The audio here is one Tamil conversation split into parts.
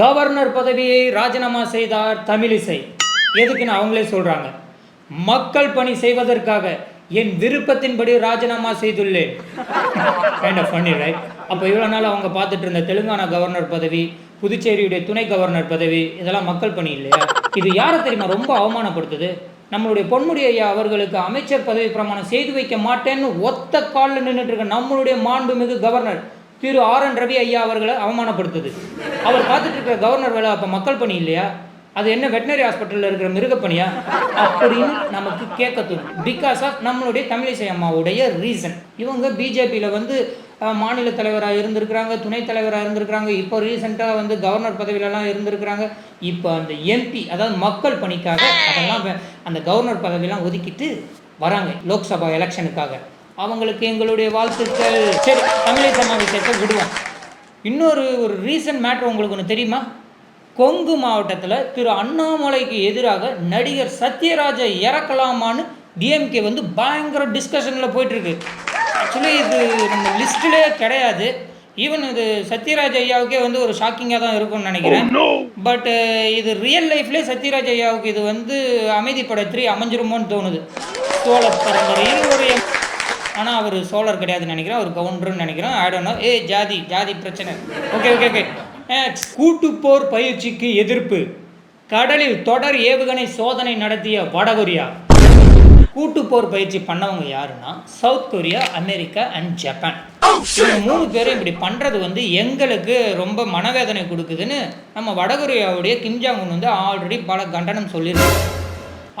கவர்னர் பதவியை ராஜினாமா செய்தார் தமிழிசை. எதுக்குன்னு அவங்களே சொல்கிறாங்க மக்கள் பணி செய்வதற்காக என் விருப்பத்தின்படி ராஜினாமா செய்துள்ளேன். கைண்ட் ஆஃப் ஃபன்னி ரைட் அப்போ இவ்வளோ நாள் அவங்க பார்த்துட்டு இருந்த தெலுங்கானா கவர்னர் பதவி புதுச்சேரியுடைய துணை கவர்னர் பதவி இதெல்லாம் மக்கள் பணி இல்லையா? இது யாரை தெரியுமா ரொம்ப அவமானப்படுத்துது? நம்மளுடைய பொன்முடி ஐயா அவர்களுக்கு அமைச்சர் பதவி பிரமாணம் செய்து வைக்க மாட்டேன்னு ஒத்த காலில் நின்றுட்டு இருக்க நம்மளுடைய மாண்புமிகு கவர்னர் திரு ஆர் என் ரவி ஐயா அவர்களை அவமானப்படுத்துது. அவர் பார்த்துட்டு இருக்கிற கவர்னர் வேலை அப்போ மக்கள் பணி இல்லையா? அது என்ன வெட்டினரி ஹாஸ்பிட்டலில் இருக்கிற மிருகப்பணியா அப்படின்னு நமக்கு கேட்க தோணும். பிகாஸ் ஆஃப் நம்மளுடைய தமிழிசை அம்மாவுடைய ரீசன் இவங்க பிஜேபியில் வந்து மாநில தலைவராக இருந்திருக்கிறாங்க துணைத் தலைவராக இருந்திருக்கிறாங்க இப்போ ரீசெண்டாக வந்து கவர்னர் பதவியிலலாம் இருந்திருக்கிறாங்க. இப்போ அந்த எம்பி அதாவது மக்கள் பணிக்காக அதெல்லாம் அந்த கவர்னர் பதவியெல்லாம் ஒதுக்கிட்டு வராங்க லோக்சபா எலெக்ஷனுக்காக. அவங்களுக்கு எங்களுடைய வாழ்த்துக்கள். சரி தமிழிசை அம்மா விஷயத்தை விடுவோம். இன்னொரு ஒரு ரீசன்ட் மேட்ரு உங்களுக்கு ஒன்று தெரியுமா? கொங்கு மாவட்டத்தில் திரு அண்ணாமலைக்கு எதிராக நடிகர் சத்யராஜை இறக்கலாமான்னு டிஎம்கே வந்து பயங்கர டிஸ்கஷனில் போயிட்டுருக்கு. ஆக்சுவலி இது நம்ம லிஸ்ட்டிலே கிடையாது. ஈவன் இது சத்யராஜ் ஐயாவுக்கே வந்து ஒரு ஷாக்கிங்காக தான் இருக்கும்னு நினைக்கிறேன். பட் இது ரியல் லைஃப்லேயே சத்யராஜ் ஐயாவுக்கு இது வந்து அமைதி த்ரீ அமைஞ்சிருமோன்னு தோணுது. சோழ பரம்பரையில் ஒரு ஆனால் அவர் சோழர் கிடையாதுன்னு நினைக்கிறேன். அவர் கவுண்டர்னு நினைக்கிறேன். ஆடணும் ஏ ஜாதி ஜாதி பிரச்சனை. ஓகே ஓகே ஓகே கூட்டுப்போர் பயிற்சிக்கு எதிர்ப்பு. கடலில் தொடர் ஏவுகணை சோதனை நடத்திய வடகொரியா. கூட்டுப்போர் பயிற்சி பண்ணவங்க யாருன்னா south Korea America and Japan. மூணு பேரும் இப்படி பண்ணுறது வந்து எங்களுக்கு ரொம்ப மனவேதனை கொடுக்குதுன்னு நம்ம வடகொரியாவுடைய கிம்ஜாங் வந்து ஆல்ரெடி பல கண்டனம் சொல்லியிருக்காங்க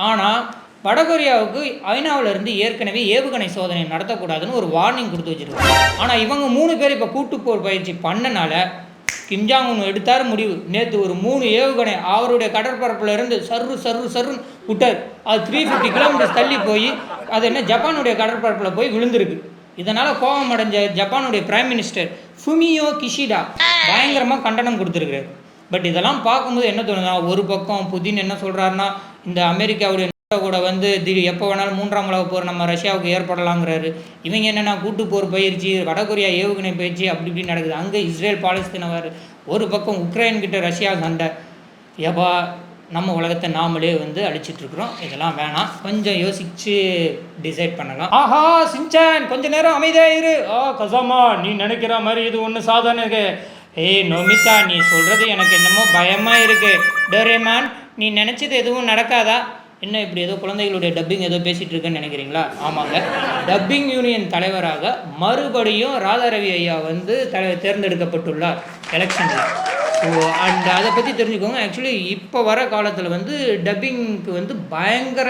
ஆனால் வடகொரியாவுக்கு ஐநாவுல இருந்து ஏற்கனவே ஏவுகணை சோதனை நடத்தக்கூடாதுன்னு ஒரு வார்னிங் கொடுத்து வச்சிருக்காங்க. ஆனால் இவங்க மூணு பேர் இப்போ கூட்டுப்போர் பயிற்சி பண்ணனால கிம்ஜாங் உன் எடுத்தார் முடிவு. நேற்று ஒரு மூணு ஏவுகணை அவருடைய கடற்பரப்பில் இருந்து சர்ரு சர்ரு சர்ருன்னு விட்டார். அது த்ரீ ஃபிஃப்டி கிலோமீட்டர்ஸ் தள்ளி போய் அது என்ன ஜப்பானுடைய கடற்பரப்பில் போய் விழுந்திருக்கு. இதனால் கோபம் அடைஞ்ச ஜப்பானுடைய பிரைம் மினிஸ்டர் ஃபுமியோ கிஷிடா பயங்கரமாக கண்டனம் கொடுத்துருக்காரு பட் இதெல்லாம் பார்க்கும்போது என்ன தோணுதுன்னா ஒரு பக்கம் புதின் என்ன சொல்கிறாருன்னா இந்த அமெரிக்காவுடைய கூட வந்து திடீர் எப்போ வேணாலும் மூன்றாம் உலக போர் நம்ம ரஷ்யாவுக்கு ஏற்படலாங்கிறாரு. இவங்க என்னென்னா கூட்டு போர் பயிற்சி வடகொரியா ஏவுகணை பயிற்சி அப்படி இப்படி நடக்குது. அங்கே இஸ்ரேல் பாலஸ்தீனவர் ஒரு பக்கம் உக்ரைன் கிட்ட ரஷ்யா சண்டை. எபா நம்ம உலகத்தை நாமளே வந்து அழிச்சிட்டு இருக்கிறோம் இதெல்லாம் வேணாம். கொஞ்சம் யோசிச்சு டிசைட் பண்ணலாம். ஆஹா சின்சான் கொஞ்ச நேரம் அமைதியாக இரு. ஆ கசாமா நீ நினைக்கிற மாதிரி இது ஒன்று சாதாரண இருக்கு ஏய் நொமிதா நீ சொல்கிறது எனக்கு என்னமோ பயமாக இருக்கு. டோரேமான் நீ நினச்சது எதுவும் நடக்காதா? என்ன இப்படி ஏதோ குழந்தைகளுடைய டப்பிங் ஏதோ பேசிகிட்டு இருக்கேன்னு நினைக்கிறீங்களா? ஆமாங்க. டப்பிங் யூனியன் தலைவராக மறுபடியும் ராதாரவி ஐயா வந்து த தேர்ந்தெடுக்கப்பட்டுள்ளார் எலெக்ஷனில் ஸோ அண்ட் அதை பற்றி தெரிஞ்சுக்கோங்க. ஆக்சுவலி இப்போ வர காலத்தில் வந்து டப்பிங்க்கு வந்து பயங்கர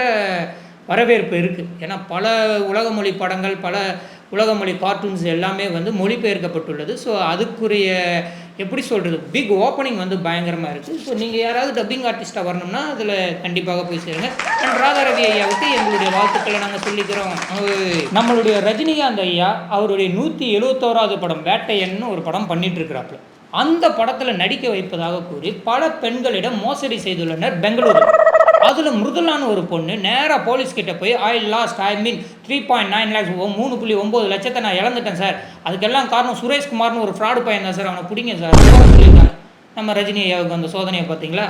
வரவேற்பு இருக்குது ஏன்னா பல உலக மொழி படங்கள் பல உலக மொழி கார்ட்டூன்ஸ் எல்லாமே வந்து மொழிபெயர்க்கப்பட்டுள்ளது. ஸோ அதுக்குரிய எப்படி சொல்கிறது பிக் ஓப்பனிங் வந்து பயங்கரமாக இருக்குது ஸோ நீங்கள் யாராவது டப்பிங் ஆர்டிஸ்ட்டாக வரணும்னா அதில் கண்டிப்பாக போய் சேருங்க. அண்ட் ராதாரவி ஐயாவுக்கு எங்களுடைய வாழ்த்துக்களை நாங்கள் சொல்லிக்கிறோம். நம்மளுடைய ரஜினிகாந்த் ஐயா அவருடைய நூற்றி எழுபத்தோராவது படம் வேட்டையன்னு ஒரு படம் பண்ணிட்டுருக்கிறாப்புல. அந்த படத்தில் நடிக்க வைப்பதாக கூறி பல பெண்களிடம் மோசடி செய்துள்ளனர் பெங்களூரு. அதில் மிருதுலான்னு ஒரு பொண்ணு நேராக போலீஸ் கிட்ட போய் I lost I mean three point nine lakhs மூணு புள்ளி ஒம்பது லட்சத்தை நான் இழந்துட்டேன் சார் அதுக்கெல்லாம் காரணம் சுரேஷ்குமார்னு ஒரு ஃப்ராடு பையன் தான் சார் அவனை பிடிங்க சார் சொல்லியிருக்காங்க நம்ம ரஜினி ஐயாவுக்கு அந்த சோதனையை பார்த்தீங்களா?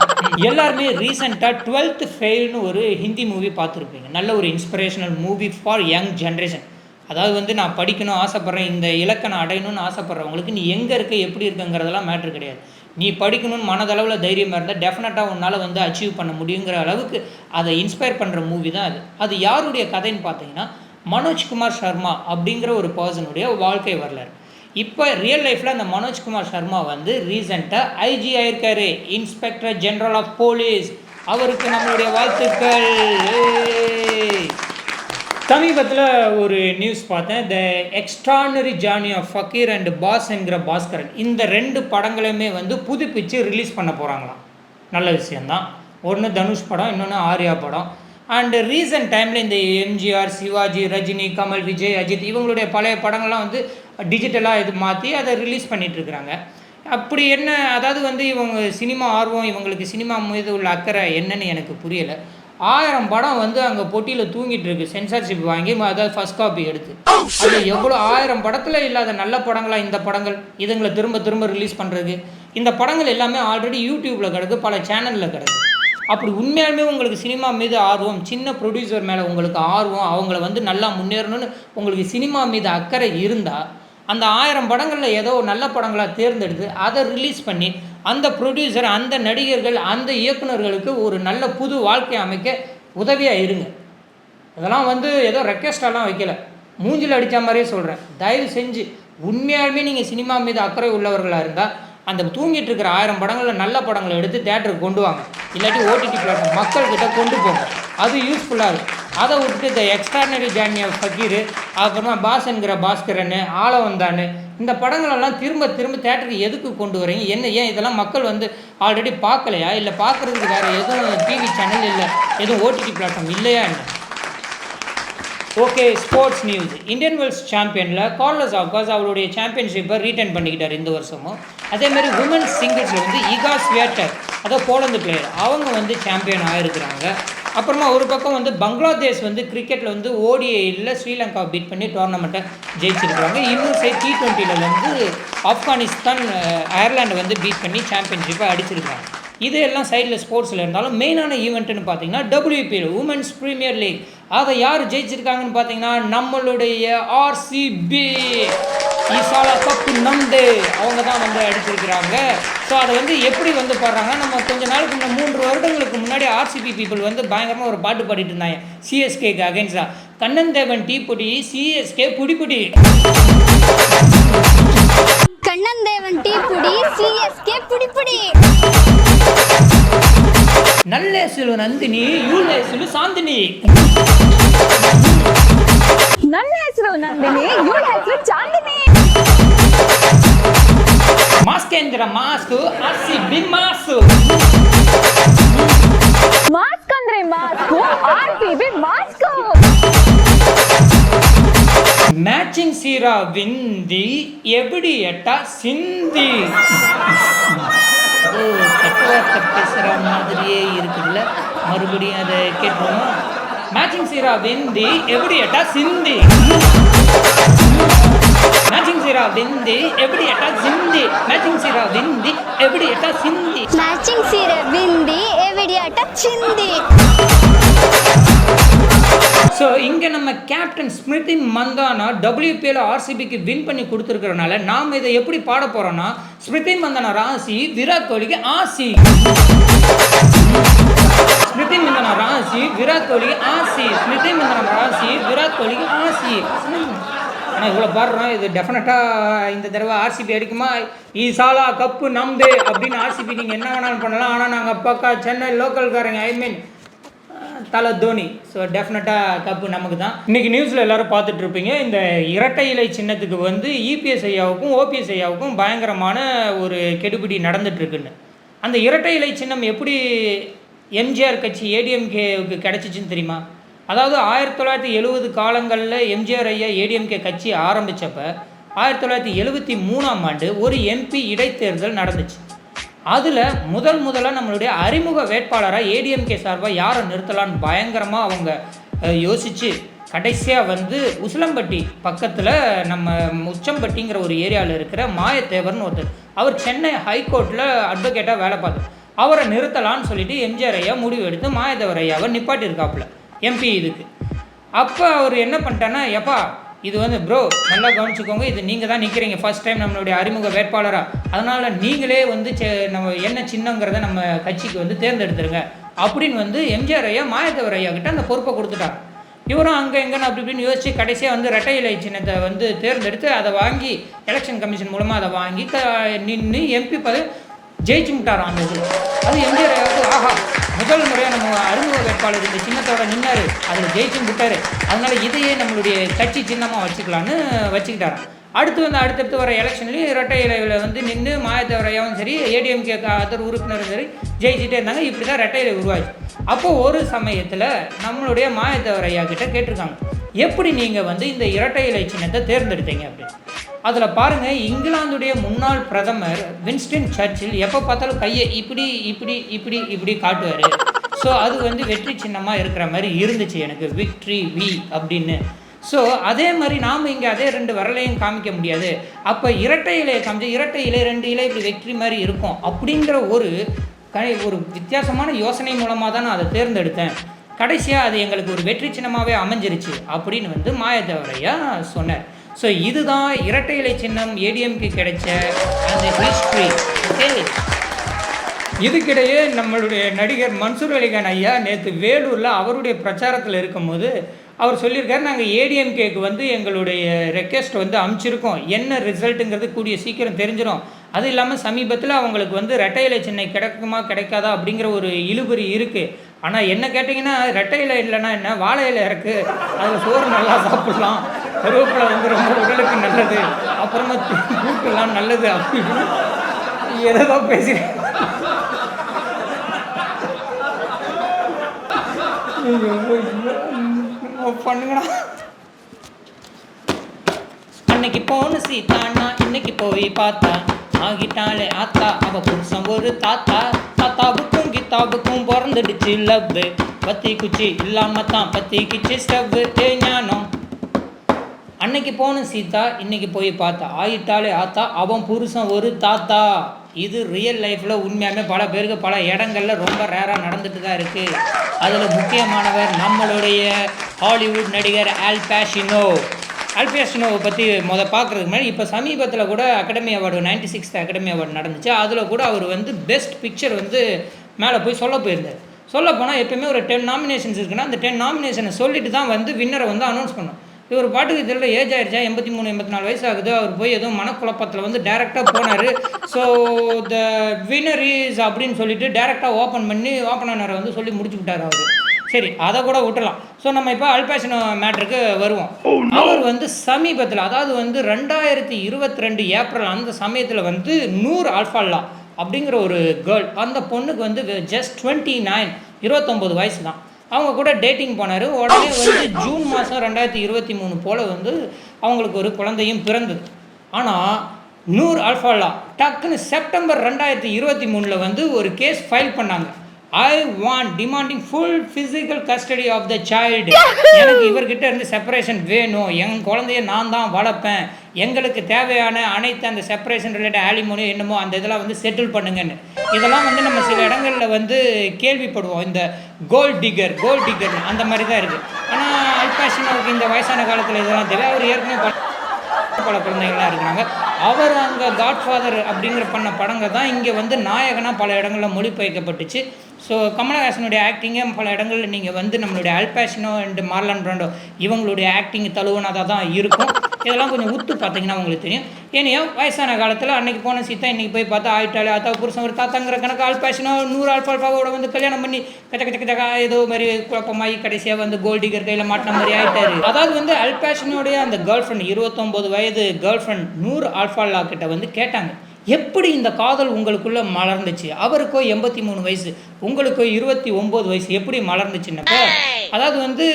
எல்லாருமே ரீசெண்டாக டுவெல்த் ஃபெயில்னு ஒரு ஹிந்தி மூவி பார்த்துருப்பீங்க. நல்ல ஒரு inspirational movie for young generation அதாவது வந்து நான் படிக்கணும் ஆசைப்பட்றேன் இந்த இலக்கை நான் அடையணும்னு ஆசைப்பட்றவங்களுக்கு நீ எங்கே இருக்க எப்படி இருக்குங்கிறதெல்லாம் மேட்ரு கிடையாது. நீ படிக்கணும்னு மனதளவில் தைரியமாக இருந்தால் டெஃபினட்டாக உன்னால் வந்து அச்சீவ் பண்ண முடியுங்கிற அளவுக்கு அதை இன்ஸ்பயர் பண்ணுற மூவி தான் அது. அது யாருடைய கதைன்னு பார்த்தீங்கன்னா மனோஜ்குமார் சர்மா அப்படிங்கிற ஒரு பர்சனுடைய வாழ்க்கை வரலாறு. இப்போ ரியல் லைஃப்பில் அந்த மனோஜ்குமார் சர்மா வந்து ரீசெண்டாக ஐஜி ஆயிருக்காரு. இன்ஸ்பெக்டர் ஜென்ரல் ஆஃப் போலீஸ் அவருக்கு நம்மளுடைய வாழ்த்துக்கள். சமீபத்தில் ஒரு நியூஸ் பார்த்தேன். The extraordinary journey of fakir and boss என்கிற பாஸ்கரன். இந்த ரெண்டு படங்களையுமே வந்து புதுப்பிச்சு ரிலீஸ் பண்ண போகிறாங்களாம் நல்ல விஷயந்தான் ஒன்று தனுஷ் படம் இன்னொன்று ஆர்யா படம். அண்டு ரீசன்ட் டைமில் இந்த எம்ஜிஆர் சிவாஜி ரஜினி கமல் விஜய் அஜித் இவங்களுடைய பழைய படங்கள்லாம் வந்து டிஜிட்டலாக இது மாற்றி அதை ரிலீஸ் பண்ணிகிட்ருக்குறாங்க அப்படி என்ன அதாவது வந்து இவங்க சினிமா ஆர்வம் இவங்களுக்கு சினிமா மீது உள்ள அக்கறை என்னன்னு எனக்கு புரியலை. ஆயிரம் படம் வந்து அங்கே பொட்டியில் தூங்கிட்டு இருக்கு. சென்சார்ஷிப் வாங்கி அதாவது ஃபர்ஸ்ட் காப்பி எடுத்து. அது எவ்வளோ ஆயிரம் படத்தில் இல்லாத நல்ல படங்களா இந்த படங்கள்? இதுங்களை திரும்ப திரும்ப ரிலீஸ் பண்ணுறது இந்த படங்கள் எல்லாமே ஆல்ரெடி யூடியூப்பில் கிடக்கு பல சேனலில் கிடக்கு. அப்படி உண்மையாலுமே உங்களுக்கு சினிமா மீது ஆர்வம் சின்ன ப்ரொடியூசர் மேலே உங்களுக்கு ஆர்வம் அவங்கள வந்து நல்லா முன்னேறணும்னு உங்களுக்கு சினிமா மீது அக்கறை இருந்தால் அந்த ஆயிரம் படங்களில் ஏதோ நல்ல படங்களாக தேர்ந்தெடுத்து அதை ரிலீஸ் பண்ணி அந்த ப்ரொடியூசர் அந்த நடிகர்கள் அந்த இயக்குனர்களுக்கு ஒரு நல்ல புது வாழ்க்கை அமைக்க உதவியாக இருங்க. இதெல்லாம் வந்து ஏதோ ரெக்வெஸ்டெல்லாம் வைக்கல. மூஞ்சில் அடித்த மாதிரியே சொல்கிறேன் தயவு செஞ்சு உண்மையாலுமே நீங்கள் சினிமா மீது அக்கறை உள்ளவர்களாக இருந்தால் அந்த தூங்கிட்டு இருக்கிற ஆயிரம் படங்களில் நல்ல படங்களை எடுத்து தேட்டருக்கு கொண்டு வாங்க. இல்லாட்டி ஓடிடி பிளாட்ஃபார்ம் மக்கள்கிட்ட கொண்டு போங்க. அது யூஸ்ஃபுல்லாக இருக்கும். அதை விட்டுட்டு இந்த எக்ஸ்ட்ரானரி ஜானியா ஃபக்கீர் அப்புறமா பாஸ் என்கிற பாஸ்கரன் ஆள இந்த படங்களெல்லாம் திரும்ப திரும்ப தேட்டருக்கு எதுக்கு கொண்டு வரீங்க? என்ன ஏன் இதெல்லாம் மக்கள் வந்து ஆல்ரெடி பார்க்கலையா? இல்லை பார்க்குறதுக்கு வேறு எதுவும் டிவி சேனல் இல்லை எதுவும் ஓடிடி பிளாட்ஃபார்ம் இல்லையா என்ன? Okay sports news Indian Wells சாம்பியனில் Carlos ஆஃப்காஸ் அவருடைய சாம்பியன்ஷிப்பை ரீட்டைன் பண்ணிக்கிட்டார் இந்த வருஷமும். அதேமாதிரி உமன்ஸ் சிங்கிள்ஸில் வந்து இகா ஸ்வேட்டர் அதாவது போலந்து பிளேயர் அவங்க வந்து சாம்பியன் ஆகிருக்கிறாங்க அப்புறமா ஒரு பக்கம் வந்து பங்களாதேஷ் வந்து கிரிக்கெட்டில் வந்து ஓடிஐயில் ஸ்ரீலங்கா பீட் பண்ணி டோர்னமெண்ட்டை ஜெயிச்சிருக்கிறாங்க. இன்னும் சைட் டி ட்வெண்ட்டியில் வந்து ஆப்கானிஸ்தான் அயர்லாண்டை வந்து பீட் பண்ணி சாம்பியன்ஷிப்பை அடிச்சிருக்காங்க இது எல்லாம் சைடில் ஸ்போர்ட்ஸில் இருந்தாலும் மெயினான ஈவெண்ட்டுன்னு பார்த்தீங்கன்னா டபிள்யூபிஎல் உமன்ஸ் ப்ரீமியர் லீக் அதை யார் ஜெயிச்சிருக்காங்கன்னு பார்த்தீங்கன்னா நம்மளுடைய ஆர்சிபி ஈசால தப்பு நம்டு அவங்க தான் வந்து அடிச்சிருக்கிறாங்க. ஸோ அதை வந்து எப்படி வந்து பாடுறாங்கன்னா நம்ம கொஞ்ச நாளுக்கு முன்ன மூன்று வருடங்களுக்கு முன்னாடி ஆர்சிபி பீப்புள் வந்து பயங்கரமாக ஒரு பாட்டு பாடிட்டு இருந்தாங்க. சிஎஸ்கேக்கு அகேன்ஸ்டாக கண்ணன் தேவன் டீ பொடி சிஎஸ்கே பொடி பொடி. கண்ணன் தேவன் டீ பொடி சிஎஸ்கே பொடி பொடி. நல்ல நந்தினி யூழ சிலு சாந்தினி. நல்ல நந்தினி யூழ சாந்தினி. ಮಾಸ್ಕೇಂದ್ರ ಮಾಸ್ಕು ಆರ್ಸಿಬಿ ಮಾಸು ಮಾಸ್ಕ್ ಅಂದ್ರೆ mask R P B mask matching சீரா விந்தி எப்படி எட்டா சிந்தி அது தத்துவார்த்த பேசுகிற மாதிரியே இருக்குதுல்ல மறுபடியும் அதை கேட்டுருவோமா மேட்சிங் சீரா விந்தி எப்படி எட்டா சிந்தி மேட்சிங் சீரா விந்தி எப்படி எட்டா சிந்தி மேட்சிங் சீரா விந்தி எப்படி எட்டா சிந்தி மேட்சிங் சீரா விந்தி எப்படி எட்டா சிந்தி ஸோ இங்கே நம்ம கேப்டன் ஸ்மிருதி மந்தானா டபிள்யூபிஎல் ஆர்சிபிக்கு வின் பண்ணி கொடுத்துருக்கறனால நாம் இதை எப்படி பாட போகிறோன்னா ஸ்மிருதி மந்தனா ராசி விராட் கோலிக்கு ஆசி. ஸ்மிருதி மந்தானா ராசி விராட் கோலிக்கு ஆசி. ஸ்மிருதி மந்தானா ராசி விராட் கோலிக்கு ஆசி. ஆனால் இவ்வளோ பாடுறோம். இது டெஃபினட்டாக இந்த தடவை ஆர்சிபி அடிக்குமா? ஈசாலா கப்பு நம்பு அப்படின்னு ஆர்சிபி நீங்கள் என்ன வேணாலும் பண்ணலாம். ஆனால் நாங்கள் பக்கா சென்னை லோக்கல்காரங்க ஐ மீன் தலை தோனி. ஸோ டெஃபினட்டாக கப்பு நமக்கு தான் இன்றைக்கி நியூஸில் எல்லோரும் பார்த்துட்டு இருப்பீங்க. இந்த இரட்டை இலை சின்னத்துக்கு வந்து இபிஎஸ் ஐயாவுக்கும் ஓபிஎஸ் ஐயாவுக்கும் பயங்கரமான ஒரு கெடுபிடி நடந்துட்டுருக்குன்னு. அந்த இரட்டை இலை சின்னம் எப்படி எம்ஜிஆர் கட்சி ஏடிஎம்கேவுக்கு கிடச்சிச்சின்னு தெரியுமா? அதாவது ஆயிரத்தி தொள்ளாயிரத்தி எழுபது காலங்களில் எம்ஜிஆர் ஐயா ஏடிஎம்கே கட்சி ஆரம்பித்தப்ப ஆயிரத்தி தொள்ளாயிரத்தி எழுபத்தி மூணாம் ஆண்டு ஒரு எம்பி இடைத்தேர்தல் நடந்துச்சு. அதில் முதல் முதலாக நம்மளுடைய அறிமுக வேட்பாளராக ஏடிஎம்கே சார்பாக யாரை நிறுத்தலான்னு பயங்கரமாக அவங்க யோசித்து கடைசியாக வந்து உசிலம்பட்டி பக்கத்தில் நம்ம உச்சம்பட்டிங்கிற ஒரு ஏரியாவில் இருக்கிற மாயத்தேவர்னு ஒருத்தர். அவர் சென்னை ஹைகோர்ட்டில் அட்வொகேட்டாக வேலை பார்த்தார் அவரை நிறுத்தலான்னு சொல்லிட்டு எம்ஜிஆர் ஐயா முடிவு எடுத்து மாயத்தேவர் ஐயாவை நிப்பாட்டியிருக்காப்புல. எம்பி இதுக்கு. அப்போ அவர் என்ன பண்ணிட்டான்னா எப்பா இது வந்து ப்ரோ நல்லா கவனிச்சுக்கோங்க. இது நீங்கள் தான் நிற்கிறீங்க ஃபர்ஸ்ட் டைம் நம்மளுடைய அறிமுக வேட்பாளராக அதனால் நீங்களே வந்து நம்ம என்ன சின்னங்கிறத நம்ம கட்சிக்கு வந்து தேர்ந்தெடுத்துருங்க. அப்படின்னு வந்து எம்ஜிஆர் ஐயா மாயத்தவர் ஐயா கிட்ட அந்த பொறுப்பை கொடுத்துட்டார். இவரும் அங்கே எங்கன்னு அப்படி இப்படின்னு யோசிச்சு கடைசியாக வந்து ரெட்டை இலை சின்னத்தை வந்து தேர்ந்தெடுத்து அதை வாங்கி எலெக்ஷன் கமிஷன் மூலமாக அதை வாங்கி க நின்று எம்பி பதவி ஜெயிச்சு விட்டாராம் அந்த இது அது எம்ஜிஆர் ஐயாவுக்கு ஆஹா. முதல் முறையாக நம்ம அறிமுக வேட்பாளர் இந்த சின்னத்தோட நின்னாரு. அதில் ஜெயிச்சும் விட்டாரு. அதனால இதையே நம்மளுடைய கட்சி சின்னமாக வச்சுக்கலான்னு வச்சுக்கிட்டாராம். அடுத்து வந்து அடுத்தடுத்து வர எலெக்ஷன்லேயும் இரட்டை இலையில் வந்து நின்று மாயத்தவரையாவும் சரி ஏடிஎம்கே அதர் உறுப்பினரும் சரி ஜெயிச்சுட்டே இருந்தாங்க. இப்படி தான் ரெட்டை இலை உருவாச்சு. அப்போது ஒரு சமயத்தில் நம்மளுடைய மாயத்தவரையா கிட்ட கேட்டிருக்காங்க. எப்படி நீங்கள் வந்து இந்த இரட்டை இலை சின்னத்தை தேர்ந்தெடுத்தீங்க அப்படின்னு? அதில் பாருங்கள் இங்கிலாந்துடைய முன்னாள் பிரதமர் வின்ஸ்டன் சர்ச்சில் எப்போ பார்த்தாலும் கையை இப்படி இப்படி இப்படி இப்படி காட்டுவார். ஸோ அது வந்து வெற்றி சின்னமாக இருக்கிற மாதிரி இருந்துச்சு எனக்கு. விக்ட்ரி வி அப்படின்னு. ஸோ அதே மாதிரி நாம் இங்கே அதே ரெண்டு விரலையும் காமிக்க முடியாது. அப்போ இரட்டை இலையை காமிச்சு இரட்டை இலை ரெண்டு இலை இப்படி வெற்றி மாதிரி இருக்கும் அப்படிங்கிற ஒரு க ஒரு வித்தியாசமான யோசனை மூலமாக தான் நான் அதை தேர்ந்தெடுத்தேன். கடைசியாக அது எங்களுக்கு ஒரு வெற்றி சின்னமாகவே அமைஞ்சிருச்சு அப்படின்னு வந்து மாயதேவரையா சொன்னார். ஸோ இதுதான் இரட்டை இலை சின்னம் ஏடிஎம்க்கு கிடைச்ச அந்த ஹிஸ்ட்ரி ஓகே இதுக்கிடையே நம்மளுடைய நடிகர் மன்சூர் அலிகான் ஐயா நேற்று வேலூரில் அவருடைய பிரச்சாரத்தில் இருக்கும்போது அவர் சொல்லியிருக்காரு நாங்கள் ஏடிஎம்கேக்கு வந்து எங்களுடைய ரெக்வெஸ்ட் வந்து அமுச்சிருக்கோம். என்ன ரிசல்ட்டுங்கிறது கூடிய சீக்கிரம் தெரிஞ்சிடும் அது இல்லாமல் சமீபத்தில் அவங்களுக்கு வந்து ரெட்டை இலை சின்னை கிடைக்குமா கிடைக்காதா அப்படிங்கிற ஒரு இழுபறி இருக்குது ஆனால் என்ன கேட்டிங்கன்னா ரெட்டை இலை இல்லைன்னா என்ன? வாழை இலை இருக்குது அதில் சோறு நல்லா சாப்பிடலாம். கருவேப்பிலை வந்து ரொம்ப உடலுக்கு நல்லது. அப்புறமா கூட்டுலாம் நல்லது அப்படின்னு ஏதோ பேசுகிறேன் பண்ணுங்கடா. அன்னைக்கு போன சீதானா இன்னைக்கு போய் பார்த்தா ஆகிட்டாளே ஆத்தா அவ புருஷன் ஒரு தாத்தா. தாத்தாவுக்கும் கித்தாவுக்கும் பிறந்துடுச்சு லவ் பத்தி குச்சி இல்லாம தான் பத்தி கிச்சி ஸ்டவ் ஞானம் அன்னைக்கு போன சீதா இன்னைக்கு போய் பார்த்தா ஆயிட்டாலே ஆத்தா அவன் புருஷன் ஒரு தாத்தா. இது ரியல் லைஃப்பில் உண்மையாகவே பல பேருக்கு பல இடங்களில் ரொம்ப ரேராக நடந்துட்டு தான் இருக்குது அதில் முக்கியமானவர் நம்மளுடைய ஹாலிவுட் நடிகர் ஆல் பேஷினோ ஆல் பற்றி முத பார்க்குறதுக்கு முன்னாடி இப்போ சமீபத்தில் கூட academy award ninety sixth academy award நடந்துச்சு. அதில் கூட அவர் வந்து பெஸ்ட் பிக்சர் வந்து மேலே போய் சொல்ல போயிருந்தார். சொல்ல போனால் எப்பயுமே ஒரு டென் நாமினேஷன்ஸ் இருக்குன்னா அந்த டென் நாமினேஷனை சொல்லிட்டு தான் வந்து வின்னரை வந்து அனௌன்ஸ் பண்ணும் இவர் பாட்டுக்கு தெரியல ஏஜ் ஆயிடுச்சா? எண்பத்தி மூணு எண்பத்தி நாலு வயசு ஆகுது அவர் போய் எதுவும் மனக்குழப்பத்தில் வந்து டேரெக்டாக போனார். ஸோ த வின்னர் இஸ் அப்படின்னு சொல்லிட்டு டேரெக்டாக ஓப்பன் பண்ணி ஓப்பனரை வந்து சொல்லி முடிச்சு விட்டார் அவர். சரி அதை கூட விட்டுலாம் ஸோ நம்ம இப்போ அல்பாஷன் மேட்ருக்கு வருவோம். அவர் வந்து சமீபத்தில் அதாவது வந்து ரெண்டாயிரத்தி இருபத்தி ரெண்டு ஏப்ரல் அந்த சமயத்தில் வந்து நூறு ஆல்ஃபால்லா அப்படிங்கிற ஒரு கேர்ள் அந்த பொண்ணுக்கு வந்து ஜஸ்ட் டுவெண்ட்டி நைன் இருபத்தொம்போது வயசு தான் அவங்க கூட டேட்டிங் போனார். உடனே வந்து ஜூன் மாதம் ரெண்டாயிரத்தி இருபத்தி மூணு போல் வந்து அவங்களுக்கு ஒரு குழந்தையும் பிறந்தது. ஆனால் நூர் ஆல்ஃபாலா டக்குன்னு செப்டம்பர் ரெண்டாயிரத்தி இருபத்தி மூணில் வந்து ஒரு கேஸ் ஃபைல் பண்ணாங்க. I want demanding full physical custody of the child எனக்கு இவர்கிட்ட இருந்து செப்பரேஷன் வேணும். என் குழந்தைய நான் தான் வளர்ப்பேன். எங்களுக்கு தேவையான அனைத்து அந்த செப்பரேஷன் ரிலேட்டட் ஆலிமோனியோ என்னமோ அந்த இதெல்லாம் வந்து செட்டில் பண்ணுங்கன்னு. இதெல்லாம் வந்து நம்ம சில இடங்களில் வந்து கேள்விப்படுவோம். இந்த கோல்ட் டிகர் கோல்ட் டிகர் அந்த மாதிரி தான் இருக்குது ஆனால் அல்பாஷினோவுக்கு இந்த வயசான காலத்தில் இதெல்லாம் தெரியும் அவர் ஏற்கனவே பல குழந்தைகளாக இருக்கிறாங்க. அவர் அங்கே காட்ஃபாதர் அப்படிங்கிற பண்ண படங்கள் தான் இங்கே வந்து நாயகனாக பல இடங்களில் மொழிபெயர்க்கப்பட்டுச்சு. ஸோ கமலஹாசனுடைய ஆக்டிங்கே பல இடங்களில் நீங்கள் வந்து நம்மளுடைய Al Pacino and Marlon Brando இவங்களுடைய ஆக்டிங் தழுவுனதாக தான் இருக்கும். இதெல்லாம் கொஞ்சம் உத்து பார்த்தீங்கன்னா உங்களுக்கு தெரியும். ஏனையோ வயசான காலத்தில் அன்னைக்கு போன சீதா இன்னைக்கு போய் பார்த்தா ஆயிட்டாலே ஆத்தா புருஷன் ஒரு தாத்தாங்கிற கணக்கு அல்பாஷினோ நூறு ஆல்பால்பாவோட வந்து கல்யாணம் பண்ணி கச்ச கச்ச கச்சக்கா ஏதோ மாதிரி குழப்பமாகி கடைசியாக வந்து கோல்டிகர் கையில் மாட்டின மாதிரி ஆயிட்டாரு. அதாவது வந்து அல்பாஷினோடைய அந்த கேர்ள் ஃப்ரெண்ட் இருபத்தொம்போது வயது கேர்ள் ஃப்ரெண்ட் நூறு ஆல்ஃபால்லா கிட்ட வந்து கேட்டாங்க. எப்படி இந்த காதல் உங்களுக்குள்ள மலர்ந்துச்சு? அவருக்கோ எண்பத்தி மூணு வயசு உங்களுக்கோ இருபத்தி ஒம்பது வயசு எப்படி மலர்ந்துச்சுன்னப்போ அதாவது வந்து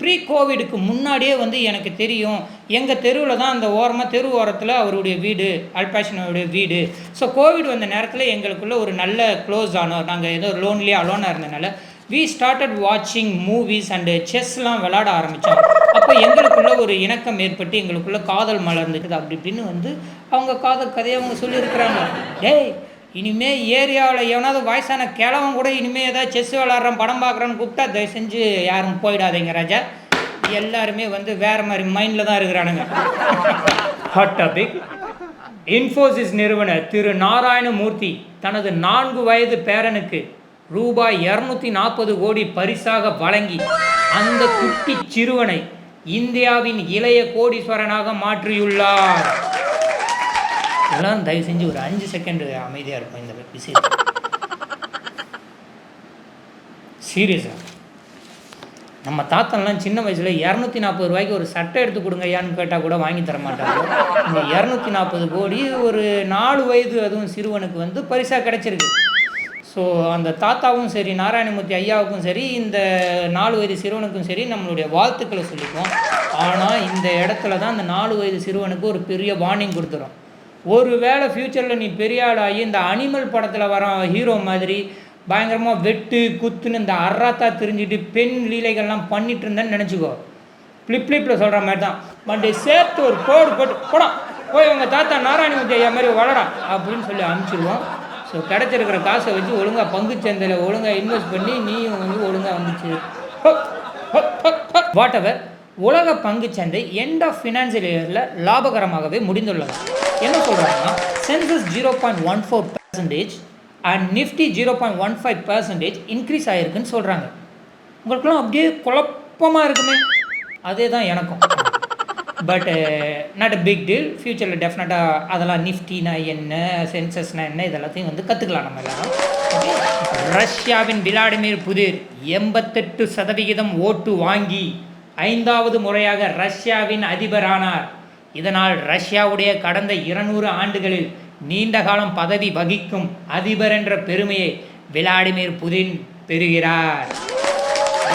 ப்ரீ கோவிடுக்கு முன்னாடியே வந்து எனக்கு தெரியும் எங்கள் தெருவில் தான் அந்த ஓரமாக தெரு ஓரத்தில் அவருடைய வீடு அல்பாஷனோடைய வீடு. ஸோ கோவிட் வந்த நேரத்தில் எங்களுக்குள்ளே ஒரு நல்ல க்ளோஸ் ஆனோம் நாங்கள் ஏதோ லோன்லேயே அலோனாக இருந்தனால வி ஸ்டார்டட் வாட்சிங் மூவிஸ் அண்டு செஸ்லாம் விளாட ஆரம்பித்தோம் அப்போ எங்களுக்குள்ள ஒரு இணக்கம் ஏற்பட்டு எங்களுக்குள்ள காதல் மலர்ந்துக்குது அப்படி இப்படின்னு வந்து அவங்க காதல் கதையை அவங்க சொல்லியிருக்கிறாங்க. டேய் இனிமே ஏரியாவில் எவனாவது வயசான கிழவன் கூட இனிமேல் ஏதாவது செஸ் விளாட்றான் படம் பார்க்குறேன்னு கூப்பிட்டா தயவு செஞ்சு யாரும் போயிடாதீங்க ராஜா. எல்லாருமே வந்து வேற மாதிரி மைண்டில் தான் இருக்கிறானுங்க. ஹாட் டாபிக் இன்ஃபோசிஸ் நிறுவனர் திரு நாராயணமூர்த்தி தனது நான்கு வயது பேரனுக்கு ரூபாய் இரநூத்தி நாற்பது கோடி பரிசாக வழங்கி அந்த குட்டி சிறுவனை இந்தியாவின் இளைய கோடீஸ்வரனாக மாற்றியுள்ளார். இதெல்லாம் தயவு செஞ்சு ஒரு அஞ்சு செகண்ட் அமைதியாக இருக்கும் இந்த விஷயத்தில். சீரியஸாக நம்ம தாத்தன்லாம் சின்ன வயசில் இரநூத்தி நாற்பது ரூபாய்க்கு ஒரு சட்டை எடுத்து கொடுங்க ஐயான்னு கேட்டால் கூட வாங்கி தர மாட்டாங்க. இந்த இரநூத்தி நாற்பது கோடி ஒரு நாலு வயது அதுவும் சிறுவனுக்கு வந்து பரிசாக கிடைச்சிருக்கு. ஸோ அந்த தாத்தாவும் சரி நாராயணமூர்த்தி ஐயாவுக்கும் சரி இந்த நாலு வயது சிறுவனுக்கும் சரி நம்மளுடைய வாழ்த்துக்களை சொல்லிப்போம். ஆனால் இந்த இடத்துல தான் அந்த நாலு வயது சிறுவனுக்கு ஒரு பெரிய வார்னிங் கொடுத்துரும் ஒரு வேளை ஃப்யூச்சரில் நீ பெரிய ஆளாகி இந்த அனிமல் படத்தில் வர ஹீரோ மாதிரி பயங்கரமாக வெட்டு குத்துன்னு இந்த அறாத்தா தெரிஞ்சுட்டு பெண் லீலைகள்லாம் பண்ணிட்டு இருந்தேன்னு நினச்சிக்கோ. ஃப்ளிப் ஃப்ளிப்பில் சொல்கிற மாதிரி தான் மண்டே சேர்த்து ஒரு கோடு போட்டு போடும் போய் உங்கள் தாத்தா நாராயணமூர்த்தி ஐயா மாதிரி வளரா அப்படின்னு சொல்லி அனுப்பிச்சிடுவோம் ஸோ கிடச்சிருக்கிற காசை வச்சு ஒழுங்காக பங்குச்சந்தையில் ஒழுங்காக இன்வெஸ்ட் பண்ணி நீயும் வந்து ஒழுங்காக வந்துச்சு. வாட் எவர் உலக பங்குச்சந்தை எண்ட் ஆஃப் ஃபினான்சியல் இயரில் லாபகரமாகவே முடிந்துள்ளது. என்ன சொல்கிறாங்கன்னா Sensex zero point one four percentage and Nifty zero point one five percentage increase ஆகிருக்குன்னு சொல்கிறாங்க உங்களுக்குலாம் அப்படியே குழப்பமாக இருக்குமே. அதே தான் எனக்கும் but not a big deal ஃப்யூச்சரில் டெஃபினட்டாக அதெல்லாம் நிஃப்டினா என்ன சென்சஸ்னா என்ன இதெல்லாத்தையும் வந்து கற்றுக்கலாம் நம்ம எல்லாரும் ரஷ்யாவின் விளாடிமிர் புதிர் எண்பத்தெட்டு சதவிகிதம் ஓட்டு வாங்கி ஐந்தாவது முறையாக ரஷ்யாவின் அதிபரானார். இதனால் ரஷ்யாவுடைய கடந்த இருநூறு ஆண்டுகளில் நீண்ட காலம் பதவி வகிக்கும் அதிபர் என்ற பெருமையை விளாடிமிர் புதின் பெறுகிறார்.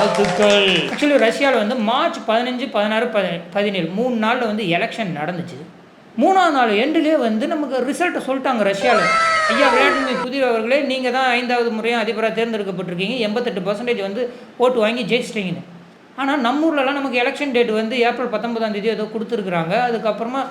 ஆக்சுவலி ரஷ்யாவில் வந்து மார்ச் பதினஞ்சு பதினாறு பதி பதினேழு மூணு நாளில் வந்து எலெக்ஷன் நடந்துச்சு. மூணாவது நாள் எண்டுலேயே வந்து நமக்கு ரிசல்ட்டை சொல்லிட்டாங்க ரஷ்யாவில் ஐயா விளையாட்டு புதிய அவர்களே நீங்கள் தான் ஐந்தாவது முறையும் அதிபராக தேர்ந்தெடுக்கப்பட்டிருக்கீங்க. எண்பத்தெட்டு பர்சன்டேஜ் வந்து ஓட்டு வாங்கி ஜெயிச்சிட்டீங்கன்னு. ஆனால் நம்ம ஊர்லலாம் நமக்கு எலெக்ஷன் டேட் வந்து ஏப்ரல் பத்தொன்பதாம் தேதி ஏதோ கொடுத்துருக்குறாங்க. அதுக்கப்புறமா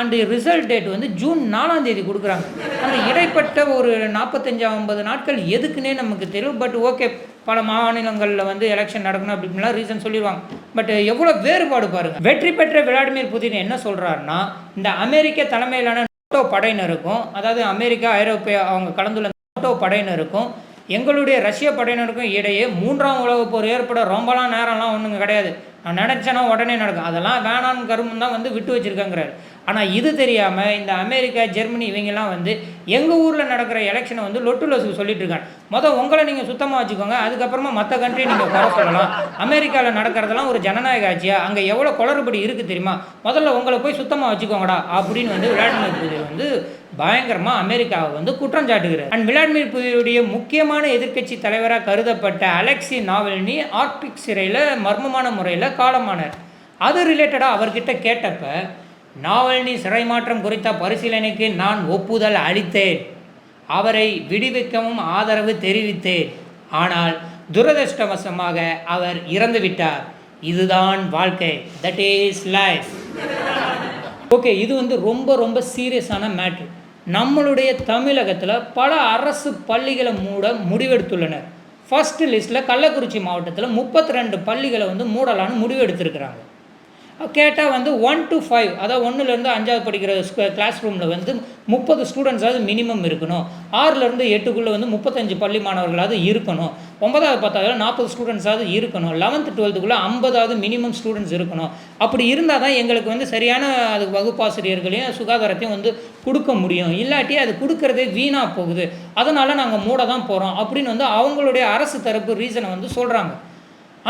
அண்டு ரிசல்ட் டேட் வந்து ஜூன் நாலாம் தேதி கொடுக்குறாங்க. அந்த இடைப்பட்ட ஒரு நாற்பத்தஞ்சு ஐம்பது நாட்கள் எதுக்குன்னே நமக்கு தெரியும் பட் ஓகே பல மாநிலங்களில் வந்து எலெக்ஷன் நடக்கணும் அப்படின்லாம் ரீசன் சொல்லிடுவாங்க பட் எவ்வளோ வேறுபாடு பாருங்க. வெற்றி பெற்ற விளாடிமிர் புதின் என்ன சொல்கிறாருன்னா இந்த அமெரிக்க தலைமையிலான நாட்டோ படையினருக்கும் அதாவது அமெரிக்கா ஐரோப்பியா அவங்க கலந்துள்ள நாட்டோ படையினருக்கும் எங்களுடைய ரஷ்ய படையினருக்கும் இடையே மூன்றாம் உலகப் போர் ஏற்பட ரொம்பலாம் நேரம்லாம் ஒன்றுங்க கிடையாது. நான் நினச்சேன்னா உடனே நடக்கும். அதெல்லாம் வேணான்னு கருமம் தான் வந்து விட்டு வச்சிருக்காங்கிறாரு. ஆனால் இது தெரியாமல் இந்த அமெரிக்கா ஜெர்மனி இவங்கெல்லாம் வந்து எங்கள் ஊரில் நடக்கிற எலெக்ஷனை வந்து லொட்டு லொசுக்கு சொல்லிட்டு இருக்காங்க. மொதல் உங்களை நீங்கள் சுத்தமாக வச்சுக்கோங்க அதுக்கப்புறமா மற்ற கண்ட்ரி நீங்கள் குறை சொல்லலாம். அமெரிக்காவில் நடக்கிறதெல்லாம் ஒரு ஜனநாயக ஆட்சியா? அங்கே எவ்வளோ குளறுபடி இருக்குது தெரியுமா? முதல்ல உங்களை போய் சுத்தமாக வச்சுக்கோங்கடா அப்படின்னு வந்து விளாடிமிர் புதிர் வந்து பயங்கரமாக அமெரிக்காவை வந்து குற்றம் சாட்டுகிறார். அண்ட் விளாடிமிர் புதினுடைய முக்கியமான எதிர்க்கட்சி தலைவராக கருதப்பட்ட அலெக்சி நாவல்னி ஆர்க்டிக் சிறையில் மர்மமான முறையில் காலமானார். அது ரிலேட்டடாக அவர்கிட்ட கேட்டப்போ நாவல்னி சிறை மாற்றம் குறித்த பரிசீலனைக்கு நான் ஒப்புதல் அளித்தேன். அவரை விடுவிக்கவும் ஆதரவு தெரிவித்தேன். ஆனால் துரதிர்ஷ்டவசமாக அவர் இறந்துவிட்டார் இதுதான் வாழ்க்கை. தட் இஸ் லைஃப் ஓகே இது வந்து ரொம்ப ரொம்ப சீரியஸான மேட்ரு நம்மளுடைய தமிழகத்தில் பல அரசு பள்ளிகளை மூட முடிவெடுத்துள்ளனர். ஃபஸ்ட்டு லிஸ்ட்டில் கள்ளக்குறிச்சி மாவட்டத்தில் முப்பத்தி ரெண்டு பள்ளிகளை வந்து மூடலான்னு முடிவெடுத்திருக்கிறாங்க. கேட்டால் வந்து ஒன் டு ஃபைவ் அதாவது ஒன்றுலேருந்து அஞ்சாவது படிக்கிற கிளாஸ் ரூமில் வந்து முப்பது ஸ்டூடெண்ட்ஸாவது மினிமம் இருக்கணும். ஆறுலேருந்து எட்டுக்குள்ளே வந்து முப்பத்தஞ்சு பள்ளி மாணவர்களாவது இருக்கணும். ஒன்பதாவது பத்தாவது நாற்பது ஸ்டூடெண்ட்ஸாவது இருக்கணும். லெவன்த்து டுவெல்த்துக்குள்ளே ஐம்பதாவது மினிமம் ஸ்டூடெண்ட்ஸ் இருக்கணும். அப்படி இருந்தால் தான் எங்களுக்கு வந்து சரியான அது வகுப்பாசிரியர்களையும் சுகாதாரத்தையும் வந்து கொடுக்க முடியும். இல்லாட்டி அது கொடுக்கறதே வீணாக போகுது. அதனால் நாங்கள் மூட தான் போகிறோம் அப்படின்னு வந்து அவங்களுடைய அரசு தரப்பு ரீசனை வந்து சொல்கிறாங்க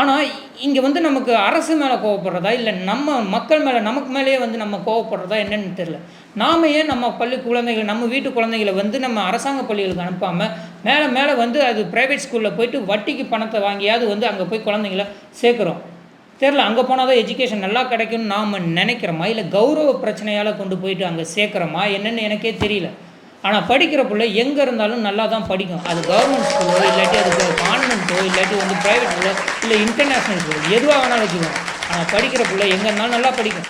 ஆனால் இங்கே வந்து நமக்கு அரசு மேலே கோவப்படுறதா இல்லை நம்ம மக்கள் மேலே நமக்கு மேலேயே வந்து நம்ம கோவப்படுறதா என்னென்னு தெரில நாம ஏன் நம்ம பள்ளி குழந்தைகள் நம்ம வீட்டு குழந்தைகளை வந்து நம்ம அரசாங்க பள்ளிகளுக்கு அனுப்பாமல் மேலே மேலே வந்து அது ப்ரைவேட் ஸ்கூலில் போயிட்டு வட்டிக்கு பணத்தை வாங்கியாவது வந்து அங்கே போய் குழந்தைங்கள சேர்க்குறோம். தெரில அங்கே போனால் தான் எஜுகேஷன் நல்லா கிடைக்கும்னு நாம் நினைக்கிறோமா? இல்லை கௌரவ பிரச்சனையால் கொண்டு போயிட்டு அங்கே சேர்க்குறோமா? என்னென்னு எனக்கே தெரியல. ஆனால் படிக்கிற பிள்ளை எங்கே இருந்தாலும் நல்லா தான் படிக்கும். அது கவர்மெண்ட் ஸ்கூலோ இல்லாட்டி அது கான்வென்ட்டோ இல்லாட்டி வந்து ப்ரைவேட் ஸ்கூலோ இல்லை இன்டர்நேஷ்னல் ஸ்கூலோ எதுவாக வேணாலும் வச்சுக்கோங்க ஆனால் படிக்கிற பிள்ளை எங்கே இருந்தாலும் நல்லா படிக்கும்.